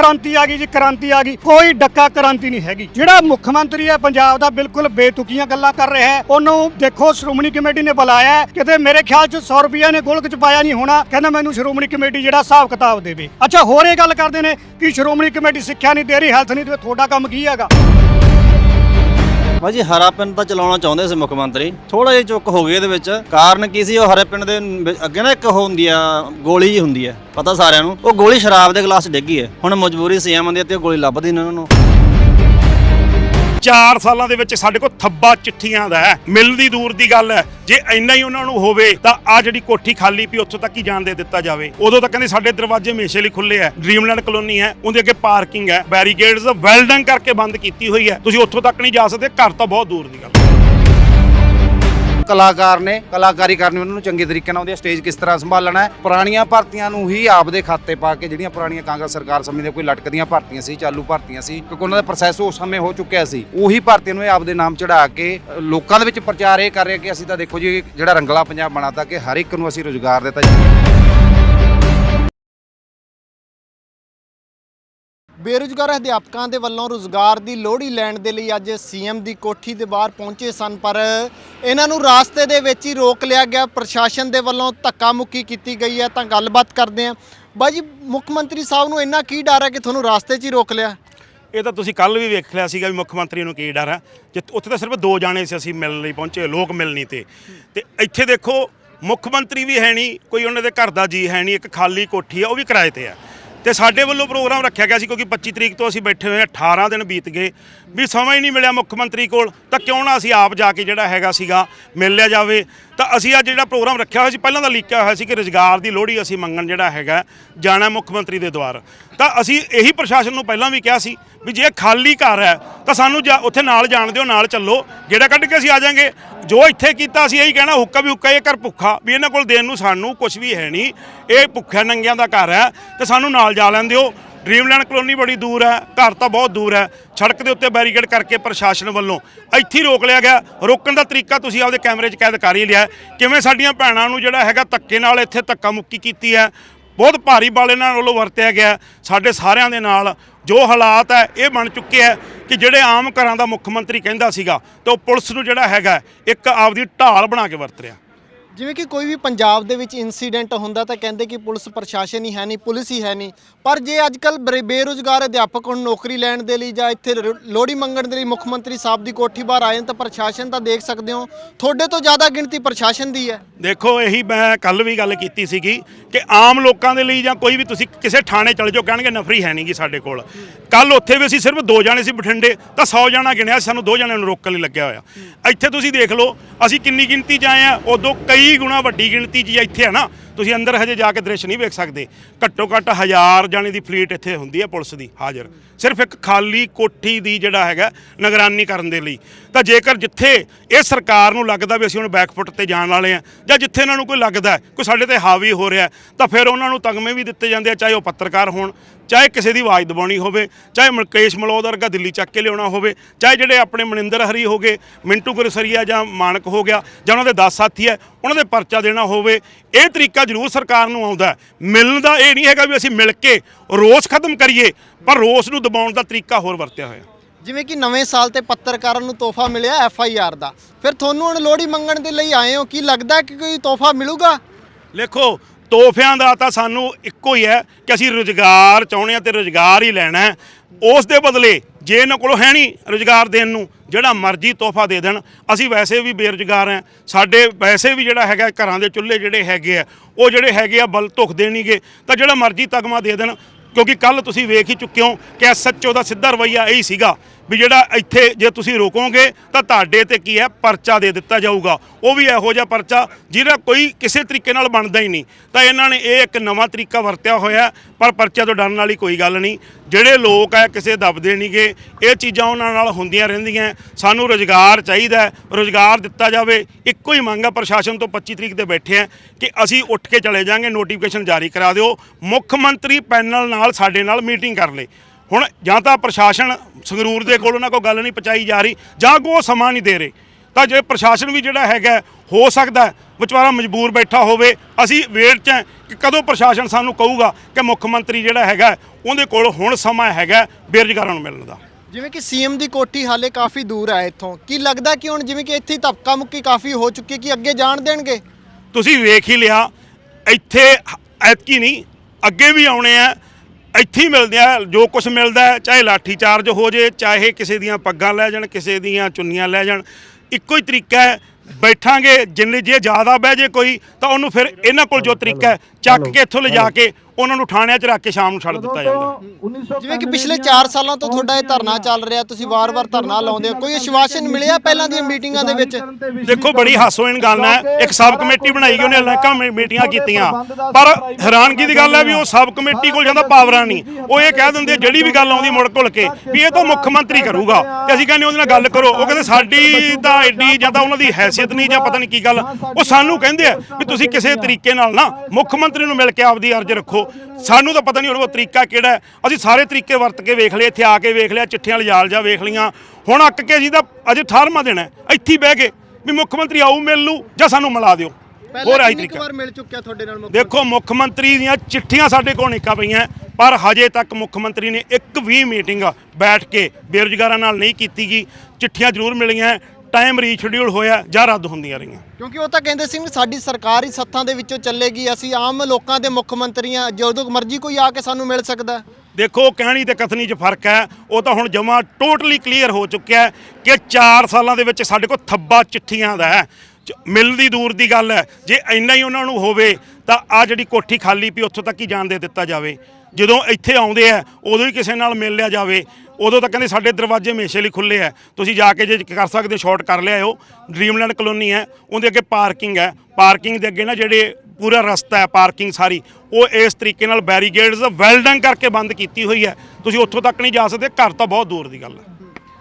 ਕ੍ਰਾਂਤੀ ਆ ਗਈ ਜੀ, ਕ੍ਰਾਂਤੀ ਆ ਗਈ। ਕੋਈ ਡੱਕਾ ਕ੍ਰਾਂਤੀ ਨਹੀਂ ਹੈਗੀ। ਜਿਹੜਾ ਮੁੱਖ ਮੰਤਰੀ ਹੈ, ਪੰਜਾਬ ਦਾ ਬਿਲਕੁਲ ਬੇਤੁਕੀਆਂ ਗੱਲਾਂ ਕਰ ਰਿਹਾ ਹੈ। ਉਹਨੂੰ ਦੇਖੋ, ਸ਼੍ਰੋਮਣੀ ਕਮੇਟੀ ਨੇ ਬੁਲਾਇਆ ਹੈ। ਕਿਤੇ ਮੇਰੇ ਖਿਆਲ ਚ 100 ਰੁਪਈਆ ਨੇ ਗੋਲਕ ਚ ਪਾਇਆ ਨਹੀਂ ਹੋਣਾ। ਕਹਿੰਦਾ ਮੈਨੂੰ ਸ਼੍ਰੋਮਣੀ ਕਮੇਟੀ ਜਿਹੜਾ ਹਿਸਾਬ ਕਿਤਾਬ ਦੇਵੇ। ਅੱਛਾ, ਹੋਰ ਇਹ ਗੱਲ ਕਰਦੇ ਨੇ ਕਿ ਸ਼੍ਰੋਮਣੀ ਕਮੇਟੀ ਸਿੱਖਿਆ ਨਹੀਂ ਦੇ ਰਹੀ ਹੈਲਥ ਨਹੀਂ ਦੇ ਤੁਹਾਡਾ ਕੰਮ ਕੀ ਹੈਗਾ? ਭਾਜੀ ਹਰਾ ਪਿੰਡ ਤਾਂ ਚਲਾਉਣਾ ਚਾਹੁੰਦੇ ਸੀ ਮੁੱਖ ਮੰਤਰੀ। ਥੋੜਾ ਜਿਹਾ ਚੁੱਕ ਹੋ ਗਈ ਇਹਦੇ ਵਿੱਚ। ਕਾਰਨ ਕੀ ਸੀ, ਉਹ ਹਰੇ ਪਿੰਡ ਦੇ ਵਿੱਚ ਅੱਗੇ ਨਾ ਇੱਕ ਉਹ ਹੁੰਦੀ ਆ, ਗੋਲੀ ਜੀ ਹੁੰਦੀ ਆ, ਪਤਾ ਸਾਰਿਆਂ ਨੂੰ। ਉਹ ਗੋਲੀ ਸ਼ਰਾਬ ਦੇ ਗਲਾਸ 'ਚ ਡਿੱਗੀ ਹੈ ਹੁਣ ਮਜਬੂਰੀ ਸੀਐਮ ਦੀ ਆ ਤੇ ਉਹ ਗੋਲੀ ਲੱਭਦੀ ਨਹੀਂ ਉਹਨਾਂ ਨੂੰ। 4 ਸਾਲਾਂ ਦੇ ਵਿੱਚ ਸਾਡੇ ਕੋਲ ਥੱਬਾ ਚਿੱਠੀਆਂ ਦਾ ਹੈ। ਮਿਲਦੀ ਦੂਰ ਦੀ ਗੱਲ ਹੈ। ਜੇ ਇੰਨਾ ਹੀ ਉਹਨਾਂ ਨੂੰ ਹੋਵੇ, ਤਾਂ ਆ ਜਿਹੜੀ ਕੋਠੀ ਖਾਲੀ ਪਈ, ਉੱਥੋਂ ਤੱਕ ਹੀ ਜਾਣ ਦੇ ਦਿੱਤਾ ਜਾਵੇ। ਉਦੋਂ ਤੱਕ ਕਹਿੰਦੇ ਸਾਡੇ ਦਰਵਾਜ਼ੇ ਹਮੇਸ਼ਾ ਲਈ ਖੁੱਲੇ ਹੈ। ਡ੍ਰੀਮਲੈਂਡ ਕਲੋਨੀ ਹੈ, ਉਹਦੇ ਅੱਗੇ ਪਾਰਕਿੰਗ ਹੈ। ਬੈਰੀਕੇਡਸ ਵੈਲਡਿੰਗ ਕਰਕੇ ਬੰਦ ਕੀਤੀ ਹੋਈ ਹੈ। ਤੁਸੀਂ ਉੱਥੋਂ ਤੱਕ ਨਹੀਂ ਜਾ ਸਕਦੇ, ਘਰ ਤਾਂ ਬਹੁਤ ਦੂਰ ਦੀ ਗੱਲ ਕਲਾਕਾਰ ਨੇ, ਕਲਾਕਾਰੀ ਕਰਨੀ ਉਹਨਾਂ ਨੂੰ ਚੰਗੇ ਤਰੀਕੇ ਨਾਲ ਉਹਦੀ ਸਟੇਜ ਕਿਸ ਤਰ੍ਹਾਂ ਸੰਭਾਲਣਾ ਹੈ। ਪੁਰਾਣੀਆਂ ਭਰਤੀਆਂ ਨੂੰ ਹੀ ਆਪਦੇ ਖਾਤੇ ਪਾ ਕੇ ਜਿਹੜੀਆਂ ਪੁਰਾਣੀਆਂ ਕਾਂਗਰਸ ਸਰਕਾਰ ਸਮੇਂ ਦੀਆਂ ਕੋਈ ਲਟਕਦੀਆਂ ਭਰਤੀਆਂ ਸੀ, ਚਾਲੂ ਭਰਤੀਆਂ ਸੀ, ਕਿਉਂਕਿ ਉਹਨਾਂ ਦਾ ਪ੍ਰੋਸੈਸ ਉਸ ਸਮੇਂ ਹੋ ਚੁੱਕਿਆ ਸੀ। ਉਹੀ ਭਰਤੀਆਂ ਨੂੰ ਇਹ ਆਪਦੇ ਨਾਮ ਚੜਾ ਕੇ ਲੋਕਾਂ ਦੇ ਵਿੱਚ ਪ੍ਰਚਾਰ ਇਹ ਕਰ ਰਿਹਾ ਕਿ ਅਸੀਂ ਤਾਂ ਦੇਖੋ ਜੀ, ਜਿਹੜਾ ਰੰਗਲਾ ਪੰਜਾਬ ਬਣਾਤਾ ਕਿ ਹਰ ਇੱਕ ਨੂੰ ਅਸੀਂ ਰੋਜ਼ਗਾਰ ਦਿੱਤਾ ਜੀ ਬੇਰੁਜ਼ਗਾਰ ਅਧਿਆਪਕਾਂ ਦੇ ਵੱਲੋਂ ਰੋਜ਼ਗਾਰ ਦੀ ਲੋਹੜੀ ਲੈਣ ਦੇ ਲਈ ਅੱਜ ਸੀਐਮ ਦੀ ਕੋਠੀ ਦੇ ਬਾਹਰ ਪਹੁੰਚੇ ਸਨ, ਪਰ ਇਹਨਾਂ ਨੂੰ ਰਾਸਤੇ ਦੇ ਵਿੱਚ ਹੀ ਰੋਕ ਲਿਆ ਗਿਆ। ਪ੍ਰਸ਼ਾਸਨ ਦੇ ਵੱਲੋਂ ਧੱਕਾ ਮੁੱਕੀ ਕੀਤੀ ਗਈ ਹੈ। ਤਾਂ ਗੱਲਬਾਤ ਕਰਦੇ ਹਾਂ। ਬਾਜੀ ਮੁੱਖ ਮੰਤਰੀ ਸਾਹਿਬ ਨੂੰ ਇੰਨਾ ਕੀ ਡਰ ਹੈ ਕਿ ਤੁਹਾਨੂੰ ਰਾਸਤੇ 'ਚ ਹੀ ਰੋਕ ਲਿਆ? ਇਹ ਤਾਂ ਤੁਸੀਂ ਕੱਲ ਵੀ ਵੇਖ ਲਿਆ ਸੀਗਾ ਵੀ ਮੁੱਖ ਮੰਤਰੀ ਨੂੰ ਕੀ ਡਰ ਹੈ। ਜਿ ਉੱਥੇ ਤਾਂ ਸਿਰਫ ਦੋ ਜਾਣੇ ਸੀ ਅਸੀਂ ਮਿਲਣ ਲਈ ਪਹੁੰਚੇ, ਲੋਕ ਮਿਲਣੀ ਤੇ। ਤੇ ਇੱਥੇ ਦੇਖੋ, ਮੁੱਖ ਮੰਤਰੀ ਵੀ ਹੈ ਨਹੀਂ, ਕੋਈ ਉਹਨਾਂ ਦੇ ਘਰ ਦਾ ਜੀ ਹੈ ਨਹੀਂ, ਇੱਕ ਖਾਲੀ ਕੋਠੀ ਆ ਉਹ ਵੀ ਕਿਰਾਏ ਤੇ ਆ ਤੇ ਸਾਡੇ ਵੱਲੋਂ ਪ੍ਰੋਗਰਾਮ ਰੱਖਿਆ ਗਿਆ ਸੀ ਕਿਉਂਕਿ 25 ਤਰੀਕ ਤੋਂ ਅਸੀਂ ਬੈਠੇ ਹੋਏ ਹਾਂ 18 ਦਿਨ ਬੀਤ ਗਏ। ਵੀ ਸਮਾਂ ਹੀ ਨਹੀਂ ਮਿਲਿਆ ਮੁੱਖ ਮੰਤਰੀ ਕੋਲ, ਤਾਂ ਕਿਉਂ ਨਾ ਅਸੀਂ ਆਪ ਜਾ ਕੇ ਜਿਹੜਾ ਹੈਗਾ ਸੀਗਾ ਮਿਲ ਲਿਆ ਜਾਵੇ। ਤਾਂ ਅਸੀਂ ਅੱਜ ਜਿਹੜਾ ਪ੍ਰੋਗਰਾਮ ਰੱਖਿਆ ਹੋਇਆ ਸੀ, ਪਹਿਲਾਂ ਤਾਂ ਲਿਖਿਆ ਹੋਇਆ ਸੀ ਕਿ ਰੋਜ਼ਗਾਰ ਦੀ ਲੋਹੜੀ ਅਸੀਂ ਮੰਗਣ ਜਿਹੜਾ ਹੈਗਾ, ਜਾਣਾ ਮੁੱਖ ਮੰਤਰੀ ਦੇ ਦੁਆਰ। ਤਾਂ ਅਸੀਂ ਇਹੀ ਪ੍ਰਸ਼ਾਸਨ ਨੂੰ ਪਹਿਲਾਂ ਵੀ ਕਿਹਾ ਸੀ ਵੀ ਜੇ ਖਾਲੀ ਘਰ ਹੈ, ਤਾਂ ਸਾਨੂੰ ਜਾ- ਉੱਥੇ ਨਾਲ ਜਾਣ ਦਿਓ, ਨਾਲ ਚੱਲੋ। ਗੇੜਾ ਕੱਢ ਕੇ ਅਸੀਂ ਆ ਜਾਾਂਗੇ। ਜੋ ਇੱਥੇ ਕੀਤਾ ਸੀ, ਇਹੀ ਕਹਿਣਾ ਹੁੱਕਾ ਵੀ ਹੁੱਕਾ ਇਹ ਘਰ ਭੁੱਖਾ। ਵੀ ਇਹਨਾਂ ਕੋਲ ਦੇਣ ਨੂੰ ਸਾਨੂੰ ਕੁਝ ਵੀ ਹੈ ਨਹੀਂ। ਇਹ ਭੁੱਖਿਆ ਨੰਗਿਆਂ ਦਾ ਘਰ ਹੈ ਤੇ ਸਾਨੂੰ ਨਾਲ ਜਾ ਲੈਣ ਦਿਓ। ਡ੍ਰੀਮਲੈਂਡ ਕਲੋਨੀ ਬੜੀ ਦੂਰ ਹੈ, ਘਰ ਤਾਂ ਬਹੁਤ ਦੂਰ ਹੈ। ਸੜਕ ਦੇ ਉੱਤੇ ਬੈਰੀਕੇਡ ਕਰਕੇ ਪ੍ਰਸ਼ਾਸਨ ਵੱਲੋਂ ਇੱਥੇ ਹੀ ਰੋਕ ਲਿਆ ਗਿਆ। ਰੋਕਣ ਦਾ ਤਰੀਕਾ ਤੁਸੀਂ ਆਪਦੇ ਕੈਮਰੇ 'ਚ ਕੈਦ ਕਰ ਹੀ ਲਿਆ। ਕਿਵੇਂ ਸਾਡੀਆਂ ਭੈਣਾਂ ਨੂੰ ਜਿਹੜਾ ਹੈਗਾ ਧੱਕੇ ਨਾਲ ਇੱਥੇ ਧੱਕਾ ਮੁੱਕੀ ਕੀਤੀ ਹੈ ਬਹੁਤ ਭਾਰੀ ਬਲ ਇਹਨਾਂ ਵੱਲੋਂ ਵਰਤਿਆ ਗਿਆ ਸਾਡੇ ਸਾਰਿਆਂ ਦੇ ਨਾਲ ਜੋ ਹਾਲਾਤ ਹੈ, ਇਹ ਬਣ ਚੁੱਕੇ ਹੈ ਕਿ ਜਿਹੜੇ ਆਮ ਘਰਾਂ ਦਾ ਮੁੱਖ ਮੰਤਰੀ ਕਹਿੰਦਾ ਸੀਗਾ ਤੇ ਉਹ ਪੁਲਿਸ ਨੂੰ ਜਿਹੜਾ ਹੈਗਾ, ਇੱਕ ਆਪਦੀ ਢਾਲ ਬਣਾ ਕੇ ਵਰਤ ਰਿਹਾ। ਜਿਵੇਂ ਕਿ ਕੋਈ ਵੀ ਪੰਜਾਬ ਦੇ ਵਿੱਚ ਇਨਸੀਡੈਂਟ ਹੁੰਦਾ ਤਾਂ ਕਹਿੰਦੇ ਕਿ ਪੁਲਿਸ ਪ੍ਰਸ਼ਾਸਨ ਹੀ ਹੈ ਨਹੀਂ, ਪੁਲਿਸ ਹੀ ਹੈ ਨਹੀਂ। ਪਰ ਜੇ ਅੱਜ ਕੱਲ ਬੇਰੁਜ਼ਗਾਰ ਅਧਿਆਪਕ ਹੁਣ ਨੌਕਰੀ ਲੈਣ ਦੇ ਲਈ ਜਾਂ ਇੱਥੇ ਰ- ਲੋਹੜੀ ਮੰਗਣ ਦੇ ਲਈ ਮੁੱਖ ਮੰਤਰੀ ਸਾਹਿਬ ਦੀ ਕੋਠੀ ਬਾਹਰ ਆਏ ਨੇ ਤਾਂ ਪ੍ਰਸ਼ਾਸਨ ਤਾਂ ਦੇਖ ਸਕਦੇ ਹੋ, ਤੁਹਾਡੇ ਤੋਂ ਜ਼ਿਆਦਾ ਗਿਣਤੀ ਪ੍ਰਸ਼ਾਸਨ ਦੀ ਹੈ। ਦੇਖੋ, ਇਹੀ ਮੈਂ ਕੱਲ ਵੀ ਗੱਲ ਕੀਤੀ ਸੀਗੀ ਕਿ ਆਮ ਲੋਕਾਂ ਦੇ ਲਈ ਜਾਂ ਕੋਈ ਵੀ ਤੁਸੀਂ ਕਿਸੇ ਥਾਣੇ ਚਲੇ ਜਾਓ, ਕਹਿਣਗੇ ਨਫਰੀ ਹੈ ਨਹੀਂਗੀ ਸਾਡੇ ਕੋਲ। ਕੱਲ ਉੱਥੇ ਵੀ ਅਸੀਂ ਸਿਰਫ ਦੋ ਜਾਣੇ ਸੀ ਬਠਿੰਡੇ, ਤਾਂ 100 ਜਾਣਾ ਗਿਣਿਆ ਸਾਨੂੰ ਦੋ ਜਣਿਆਂ ਨੂੰ ਰੋਕਣ ਲਈ ਲੱਗਿਆ ਹੋਇਆ। ਇੱਥੇ ਤੁਸੀਂ ਦੇਖ ਲਓ, ਅਸੀਂ ਕਿੰਨੀ ਗਿਣਤੀ 'ਚ ਆਏ ਆ ਉਦੋਂ ਕਈ ਗੁਣਾ ਵੱਡੀ ਗਿਣਤੀ 'ਚ ਇੱਥੇ ਹੈ ਨਾ। ਤੁਸੀਂ ਅੰਦਰ ਹਜੇ ਜਾ ਕੇ ਦ੍ਰਿਸ਼ ਨਹੀਂ ਵੇਖ ਸਕਦੇ। ਘੱਟੋ ਘੱਟ ਹਜ਼ਾਰ ਜਾਣੇ ਦੀ ਫਲੀਟ ਇੱਥੇ ਹੁੰਦੀ ਹੈ ਪੁਲਿਸ ਦੀ, ਹਾਜ਼ਰ। ਸਿਰਫ ਇੱਕ ਖਾਲੀ ਕੋਠੀ ਦੀ ਜਿਹੜਾ ਹੈਗਾ ਨਿਗਰਾਨੀ ਕਰਨ ਦੇ ਲਈ। ਤਾਂ ਜੇਕਰ ਜਿੱਥੇ ਇਹ ਸਰਕਾਰ ਨੂੰ ਲੱਗਦਾ ਵੀ ਅਸੀਂ ਹੁਣ ਬੈਕਫੁੱਟ ਤੇ ਜਾਣ ਵਾਲੇ ਆ ਜਾਂ ਜਿੱਥੇ ਇਹਨਾਂ ਨੂੰ ਕੋਈ ਲੱਗਦਾ ਕੋਈ ਸਾਡੇ ਤੇ ਹਾਵੀ ਹੋ ਰਿਹਾ ਤਾਂ ਫਿਰ ਉਹਨਾਂ ਨੂੰ ਤਗਮੇ ਵੀ ਦਿੱਤੇ ਜਾਂਦੇ ਆ, ਚਾਹੇ ਉਹ ਪੱਤਰਕਾਰ ਹੋਣ, ਚਾਹੇ ਕਿਸੇ ਦੀ ਆਵਾਜ਼ ਦਬਾਉਣੀ ਹੋਵੇ, ਚਾਹੇ ਮਲਕੇਸ਼ ਮਲੌਦ ਵਰਗਾ ਦਿੱਲੀ ਚੱਕ ਕੇ ਲਿਆਉਣਾ ਹੋਵੇ, ਚਾਹੇ ਜਿਹੜੇ ਆਪਣੇ ਮਨਿੰਦਰ ਹਰੀ ਹੋਗੇ ਮਿੰਟੂ ਗੁਰਸਰੀਆ ਜਾਂ ਮਾਨਕ ਹੋ ਗਿਆ, ਜਾਂ ਉਹਨਾਂ ਦੇ 10 ਸਾਥੀ ਹੈ, ਉਹਨਾਂ ਦੇ ਪਰਚਾ ਦੇਣਾ ਹੋਵੇ, ਇਹ ਤਰੀਕਾ ਜ਼ਰੂਰ ਸਰਕਾਰ ਨੂੰ ਆਉਂਦਾ। ਮਿਲਣ ਦਾ ਇਹ ਨਹੀਂ ਹੈਗਾ ਵੀ ਅਸੀਂ ਮਿਲ ਕੇ ਰੋਸ ਖਤਮ ਕਰੀਏ ਪਰ ਰੋਸ ਨੂੰ ਦਬਾਉਣ ਦਾ ਤਰੀਕਾ ਹੋਰ ਵਰਤਿਆ ਹੋਇਆ। ਜਿਵੇਂ ਕਿ ਨਵੇਂ ਸਾਲ ਤੇ ਪੱਤਰਕਾਰਾਂ ਨੂੰ ਤੋਹਫਾ ਮਿਲਿਆ ਐਫ ਆਈ ਆਰ ਦਾ। ਫਿਰ ਤੁਹਾਨੂੰ ਹੁਣ ਲੋਹੜੀ ਮੰਗਣ ਦੇ ਲਈ ਆਏ ਹੋ ਕੀ ਲੱਗਦਾ ਕਿ ਕੋਈ ਤੋਹਫਾ ਮਿਲੂਗਾ? ਦੇਖੋ ਤੋਹਫਿਆਂ ਦਾ ਤਾਂ ਸਾਨੂੰ ਇੱਕੋ ਹੀ ਹੈ ਕਿ ਅਸੀਂ ਰੁਜ਼ਗਾਰ ਚਾਹੁੰਦੇ ਹਾਂ ਤੇ ਰੁਜ਼ਗਾਰ ਹੀ ਲੈਣਾ ਹੈ। ਉਸ ਦੇ ਬਦਲੇ ਜੇ ਇਹਨਾਂ ਕੋਲ ਹੈ ਨਹੀਂ ਰੁਜ਼ਗਾਰ ਦੇਣ ਨੂੰ, ਜਿਹੜਾ ਮਰਜ਼ੀ ਤੋਹਫਾ ਦੇ ਦੇਣ, ਅਸੀਂ ਵੈਸੇ ਵੀ ਬੇਰੁਜ਼ਗਾਰ ਹਾਂ। ਸਾਡੇ ਵੈਸੇ ਵੀ ਜਿਹੜਾ ਹੈਗਾ ਘਰਾਂ ਦੇ ਚੁੱਲ੍ਹੇ ਜਿਹੜੇ ਹੈਗੇ ਆ, ਉਹ ਜਿਹੜੇ ਹੈਗੇ ਆ ਬਲ ਧੁਖ ਦੇਣਗੇ, ਤਾਂ ਜਿਹੜਾ ਮਰਜ਼ੀ ਤਗਮਾ ਦੇ ਦੇਣ, ਕਿਉਂਕਿ ਕੱਲ ਤੁਸੀਂ ਵੇਖ ਹੀ ਚੁੱਕੇ ਹੋ ਕਿ ਐਸਐਚਓ ਦਾ ਸਿੱਧਾ ਰਵਈਆ ਇਹੀ ਸੀਗਾ ਵੀ ਜਿਹੜਾ ਇੱਥੇ ਜੇ ਤੁਸੀਂ ਰੋਕੋਗੇ ਤਾਂ ਤੁਹਾਡੇ ਤੇ ਕੀ ਹੈ ਪਰਚਾ ਦੇ ਦਿੱਤਾ ਜਾਊਗਾ। ਉਹ ਵੀ ਇਹੋ ਜਿਹਾ ਪਰਚਾ ਜਿਹਦਾ ਕੋਈ ਕਿਸੇ ਤਰੀਕੇ ਨਾਲ ਬਣਦਾ ਹੀ ਨਹੀਂ। ਤਾਂ ਇਹਨਾਂ ਨੇ ਇਹ ਇੱਕ ਨਵਾਂ ਤਰੀਕਾ ਵਰਤਿਆ ਹੋਇਆ ਪਰ ਪਰਚਾ ਤੋਂ ਡਰਨ ਵਾਲੀ ਕੋਈ ਗੱਲ ਨਹੀਂ। ਜਿਹੜੇ ਲੋਕ ਹੈ ਕਿਸੇ ਦਬਦੇ ਨਹੀਂਗੇ ਇਹ ਚੀਜ਼ਾਂ ਉਹਨਾਂ ਨਾਲ ਹੁੰਦੀਆਂ ਰਹਿੰਦੀਆਂ। ਸਾਨੂੰ ਰੋਜ਼ਗਾਰ ਚਾਹੀਦਾ ਹੈ, ਰੋਜ਼ਗਾਰ ਦਿੱਤਾ ਜਾਵੇ। ਇੱਕੋ ਹੀ ਮੰਗ ਹੈ ਪ੍ਰਸ਼ਾਸਨ ਤੋਂ 25 ਤਰੀਕ ਤੇ ਬੈਠੇ ਆ ਕਿ ਅਸੀਂ ਉੱਠ ਕੇ ਚਲੇ ਜਾਾਂਗੇ ਨੋਟੀਫਿਕੇਸ਼ਨ ਜਾਰੀ ਕਰਾ ਦਿਓ। ਮੁੱਖ ਮੰਤਰੀ ਪੈਨਲ ਨਾਲ ਸਾਡੇ ਨਾਲ ਮੀਟਿੰਗ ਕਰ ਲੇ। ਹੁਣ ਜਾਂ ਤਾਂ ਪ੍ਰਸ਼ਾਸਨ ਸੰਗਰੂਰ ਦੇ ਕੋਲ ਉਹਨਾਂ ਕੋਲ ਗੱਲ ਨਹੀਂ ਪਹੁੰਚਾਈ ਜਾ ਰਹੀ ਜਾਂ ਕੋ ਉਹ ਸਮਾਂ ਨਹੀਂ ਦੇ ਰਹੇ। ਤਾਂ ਜੇ ਪ੍ਰਸ਼ਾਸਨ ਵੀ ਜਿਹੜਾ ਹੈਗਾ ਹੈ, ਸਕਦਾ ਵਿਚਾਰਾ ਮਜਬੂਰ ਬੈਠਾ ਹੋਵੇ ਅਸੀਂ ਵੇਟ 'ਚ ਹਾਂ ਕਿ ਕਦੋਂ ਪ੍ਰਸ਼ਾਸਨ ਸਾਨੂੰ ਕਹੂਗਾ ਕਿ ਮੁੱਖ ਮੰਤਰੀ ਜਿਹੜਾ ਹੈਗਾ ਉਹਦੇ ਕੋਲ ਹੁਣ ਸਮਾਂ ਹੈਗਾ ਬੇਰੁਜ਼ਗਾਰਾਂ ਨੂੰ ਮਿਲਣ ਦਾ। ਜਿਵੇਂ ਕਿ ਸੀਐਮ ਦੀ ਕੋਠੀ ਹਾਲੇ ਕਾਫੀ ਦੂਰ ਹੈ ਇੱਥੋਂ। ਕੀ ਲੱਗਦਾ ਕਿ ਹੁਣ ਜਿਵੇਂ ਕਿ ਇੱਥੇ ਧੱਕਾ ਮੁੱਕੀ ਕਾਫੀ ਹੋ ਚੁੱਕੀ ਹੈ ਕਿ ਅੱਗੇ ਜਾਣ ਦੇਣਗੇ? ਤੁਸੀਂ ਵੇਖ ਹੀ ਲਿਆ ਇੱਥੇ ਐਤਕੀ ਨਹੀਂ ਅੱਗੇ ਵੀ ਆਉਣੇ ਆ ਇੱਥੇ ਹੀ ਮਿਲਦੇ ਆ ਜੋ ਕੁਝ ਮਿਲਦਾ ਹੈ, ਚਾਹੇ ਲਾਠੀ ਚਾਰਜ ਹੋ ਜੇ ਚਾਹੇ ਕਿਸੇ ਦੀਆਂ ਪੱਗਾਂ ਲੈ ਜਾਣ ਕਿਸੇ ਦੀਆਂ ਚੁੰਨੀਆਂ ਲੈ ਜਾਣ ਇੱਕੋ ਹੀ ਤਰੀਕਾ ਹੈ ਬੈਠਾਂਗੇ ਜਿੰਨੇ ਜੇ ਜ਼ਿਆਦਾ ਬਹਿ ਜੇ ਕੋਈ ਤਾਂ ਉਹਨੂੰ ਫਿਰ ਇਹਨਾਂ ਕੋਲ ਜੋ ਤਰੀਕਾ ਹੈ ਚੱਕ ਕੇ ਇੱਥੋਂ ਲਿਜਾ ਕੇ ਉਹਨਾਂ ਨੂੰ ਥਾਣਿਆਂ 'ਚ ਰੱਖ ਕੇ ਸ਼ਾਮ ਨੂੰ ਛੱਡ ਦਿੱਤਾ ਜਾਂਦਾ। ਜਿਵੇਂ ਕਿ ਪਿਛਲੇ 4 ਸਾਲਾਂ ਤੋਂ ਤੁਹਾਡਾ ਇਹ ਧਰਨਾ ਚੱਲ ਰਿਹਾ ਤੁਸੀਂ ਵਾਰ-ਵਾਰ ਧਰਨਾ ਲਾਉਂਦੇ ਹੋ। ਕੋਈ ਆਸ਼ਵਾਸਨ ਮਿਲਿਆ ਪਹਿਲਾਂ ਦੀਆਂ ਮੀਟਿੰਗਾਂ ਦੇ ਵਿੱਚ? ਦੇਖੋ ਬੜੀ ਹਾਸੋਹੀਣ ਗੱਲ ਹੈ। ਇੱਕ ਸਬ ਕਮੇਟੀ ਬਣਾਈ ਗਈ ਉਹਨੇ ਇਲਾਕਾ ਮੀ- ਮੀਟਿੰਗਾਂ ਕੀਤੀਆਂ। ਪਰ ਹੈਰਾਨਗੀ ਦੀ ਗੱਲ ਹੈ ਵੀ ਉਹ ਸਬ ਕਮੇਟੀ ਕੋਲ ਜਾਂਦਾ ਪਾਵਰਾਂ ਨਹੀਂ। ਉਹ ਇਹ ਕਹਿ ਦਿੰਦੇ ਜਿਹੜੀ ਵੀ ਗੱਲ ਆਉਂਦੀ ਮੁੜ ਘੁਲ ਕੇ ਵੀ ਇਹ ਤਾਂ ਮੁੱਖ ਮੰਤਰੀ ਕਰੂਗਾ। ਤੇ ਅਸੀਂ ਕਹਿੰਦੇ ਉਹਦੇ ਨਾਲ ਗੱਲ ਕਰੋ। ਉਹ ਕਹਿੰਦੇ ਸਾਡੀ ਤਾਂ ਐਡੀ ਜਾਂ ਤਾਂ ਉਹਨਾਂ ਦੀ ਹੈਸੀਅਤ ਨਹੀਂ ਜਾਂ ਪਤਾ ਨਹੀਂ ਕੀ ਗੱਲ। ਉਹ ਸਾਨੂੰ ਕਹਿੰਦੇ ਆ ਵੀ ਤੁਸੀਂ ਕਿਸੇ ਤਰੀਕੇ ਨਾਲ ਨਾ ਮੁੱਖ ਮੰਤਰੀ ਨੂੰ ਮਿਲ ਕੇ ਆਪਦੀ ਅਰਜ਼ ਰੱਖੋ। ਸਾਨੂੰ ਤਾਂ ਪਤਾ ਨਹੀਂ ਹੁਣ ਉਹ ਤਰੀਕਾ ਕਿਹੜਾ ਅਸੀਂ ਸਾਰੇ ਤਰੀਕੇ ਵਰਤ ਕੇ ਵੇਖ ਲਏ ਇੱਥੇ ਆ ਕੇ ਵੇਖ ਲਿਆ ਚਿੱਠੀਆਂ ਲਿਜਾਲ ਜਾ ਵੇਖ ਲੀਆਂ ਹੁਣ ਅੱਕ ਕੇ ਜੀ ਦਾ ਅਜੇ 18ਵਾਂ ਦਿਨ ਹੈ। ਇੱਥੇ ਬਹਿ ਕੇ ਵੀ ਮੁੱਖ ਮੰਤਰੀ ਆਊ ਮਿਲ ਲੂ ਜਾਂ ਸਾਨੂੰ ਮਿਲਾ ਦਿਓ। ਹੋਰ ਆਈ ਤਰੀਕਾ। ਵਾਰ ਮਿਲ ਚੁੱਕਿਆ ਤੁਹਾਡੇ ਨਾਲ ਦੇਖੋ ਮੁੱਖ ਮੰਤਰੀ ਦੀਆਂ ਚਿੱਠੀਆਂ ਸਾਡੇ ਕੋਲ ਨਿਕਾ ਪਈਆਂ ਪਰ ਹਜੇ ਤੱਕ ਮੁੱਖ ਮੰਤਰੀ ਨੇ ਇੱਕ ਵੀ ਮੀਟਿੰਗ ਬੈਠ ਕੇ ਬੇਰੁਜ਼ਗਾਰਾਂ ਨਾਲ ਨਹੀਂ ਕੀਤੀ ਗਈ। ਚਿੱਠੀਆਂ ਜ਼ਰੂਰ ਮਿਲੀਆਂ ਟਾਈਮ ਰੀਸ਼ਡਿਊਲ ਹੋਇਆ ਜਾਂ ਰੱਦ ਹੁੰਦੀਆਂ ਰਹੀਆਂ। ਕਿਉਂਕਿ ਉਹ ਤਾਂ ਕਹਿੰਦੇ ਸੀ ਵੀ ਸਾਡੀ ਸਰਕਾਰ ਹੀ ਸੱਥਾਂ ਦੇ ਵਿੱਚੋਂ ਚੱਲੇਗੀ ਅਸੀਂ ਆਮ ਲੋਕਾਂ ਦੇ ਮੁੱਖ ਮੰਤਰੀ ਹਾਂ ਜਦੋਂ ਮਰਜ਼ੀ ਕੋਈ ਆ ਕੇ ਸਾਨੂੰ ਮਿਲ ਸਕਦਾ। ਦੇਖੋ ਕਹਿਣੀ ਤੇ ਕਥਨੀ 'ਚ ਫ਼ਰਕ ਹੈ ਉਹ ਤਾਂ ਹੁਣ ਜਮਾ ਟੋਟਲੀ ਕਲੀਅਰ ਹੋ ਚੁੱਕਿਆ ਹੈ ਕਿ 4 ਸਾਲਾਂ ਦੇ ਵਿੱਚ ਸਾਡੇ ਕੋਲ ਥੱਬਾ ਚਿੱਠੀਆਂ ਦਾ ਹੈ। ਮਿਲਦੀ ਦੂਰ ਦੀ ਗੱਲ ਹੈ ਜੇ ਇੰਨਾ ਹੀ ਉਹਨਾਂ ਨੂੰ ਹੋਵੇ ਤਾਂ ਆ ਜਿਹੜੀ ਕੋਠੀ ਖਾਲੀ ਪਈ ਉੱਥੋਂ ਤੱਕ ਹੀ ਜਾਣ ਦੇ ਦਿੱਤਾ ਜਾਵੇ। ਜਦੋਂ ਇੱਥੇ ਆਉਂਦੇ ਆ ਉਦੋਂ ਹੀ ਕਿਸੇ ਨਾਲ ਮਿਲ ਲਿਆ ਜਾਵੇ। ਉਦੋਂ ਤਾਂ ਕਹਿੰਦੇ ਸਾਡੇ ਦਰਵਾਜ਼ੇ ਹਮੇਸ਼ਾ ਲਈ ਖੁੱਲੇ ਆ ਤੁਸੀਂ ਜਾ ਕੇ ਜੇ ਕਰ ਸਕਦੇ ਸ਼ਾਰਟ ਕਰ ਲਿਆਓ ਡ੍ਰੀਮਲੈਂਡ ਕਲੋਨੀ ਹੈ ਉਹਦੇ ਅੱਗੇ ਪਾਰਕਿੰਗ ਹੈ। ਪਾਰਕਿੰਗ ਦੇ ਅੱਗੇ ਨਾ ਜਿਹੜੇ ਪੂਰਾ ਰਸਤਾ ਹੈ ਪਾਰਕਿੰਗ ਸਾਰੀ ਉਹ ਇਸ ਤਰੀਕੇ ਨਾਲ ਬੈਰੀਗੇਡਸ ਵੈਲਡਨ ਕਰਕੇ ਬੰਦ ਕੀਤੀ ਹੋਈ ਹੈ। ਤੁਸੀਂ ਉੱਥੋਂ ਤੱਕ ਨਹੀਂ ਜਾ ਸਕਦੇ ਘਰ ਤਾਂ ਬਹੁਤ ਦੂਰ ਦੀ ਗੱਲ ਹੈ।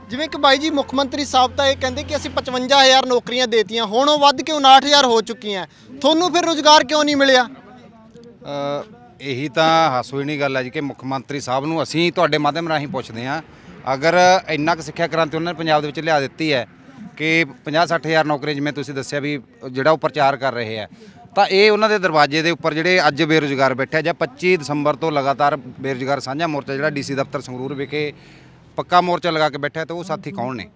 ਜਿਵੇਂ ਕਿ ਬਾਈ ਜੀ ਮੁੱਖ ਮੰਤਰੀ ਸਾਹਿਬ ਤਾਂ ਇਹ ਕਹਿੰਦੇ ਕਿ ਅਸੀਂ 55000 ਨੌਕਰੀਆਂ ਦੇਤੀਆਂ ਹੁਣ ਉਹ ਵੱਧ ਕੇ 59000 ਹੋ ਚੁੱਕੀਆਂ। ਤੁਹਾਨੂੰ ਫਿਰ ਰੋਜ਼ਗਾਰ ਕਿਉਂ ਨਹੀਂ ਮਿਲਿਆ? ਅ, ਇਹੀ ਤਾਂ ਹਾਸੋਹੀਣੀ ਗੱਲ ਹੈ ਜੀ ਕਿ ਮੁੱਖ ਮੰਤਰੀ ਸਾਹਿਬ ਨੂੰ ਅਸੀਂ ਤੁਹਾਡੇ ਮਾਧਿਅਮ ਰਾਹੀਂ ਪੁੱਛਦੇ ਹਾਂ। ਅਗਰ ਇੰਨਾ ਕੁ ਸਿੱਖਿਆ ਕ੍ਰਾਂਤੀ ਉਹਨਾਂ ਨੇ ਪੰਜਾਬ ਦੇ ਵਿੱਚ ਲਿਆ ਦਿੱਤੀ ਹੈ ਕਿ 50 ਹਜ਼ਾਰ ਨੌਕਰੀਆਂ, ਜਿਵੇਂ ਤੁਸੀਂ ਦੱਸਿਆ ਵੀ ਜਿਹੜਾ ਉਹ ਪ੍ਰਚਾਰ ਕਰ ਰਹੇ ਆ ਤਾਂ ਇਹ ਉਹਨਾਂ ਦੇ ਦਰਵਾਜ਼ੇ ਦੇ ਉੱਪਰ ਜਿਹੜੇ ਅੱਜ ਬੇਰੁਜ਼ਗਾਰ ਬੈਠੇ ਆ ਜਾਂ 25 ਦਸੰਬਰ ਤੋਂ ਲਗਾਤਾਰ ਬੇਰੁਜ਼ਗਾਰ ਸਾਂਝਾ ਮੋਰਚਾ ਜਿਹੜਾ ਡੀਸੀ ਦਫ਼ਤਰ ਸੰਗਰੂਰ ਵਿਖੇ ਪੱਕਾ ਮੋਰਚਾ ਲਗਾ ਕੇ ਬੈਠਾ ਤਾਂ ਉਹ ਸਾਥੀ ਕੌਣ ਨੇ?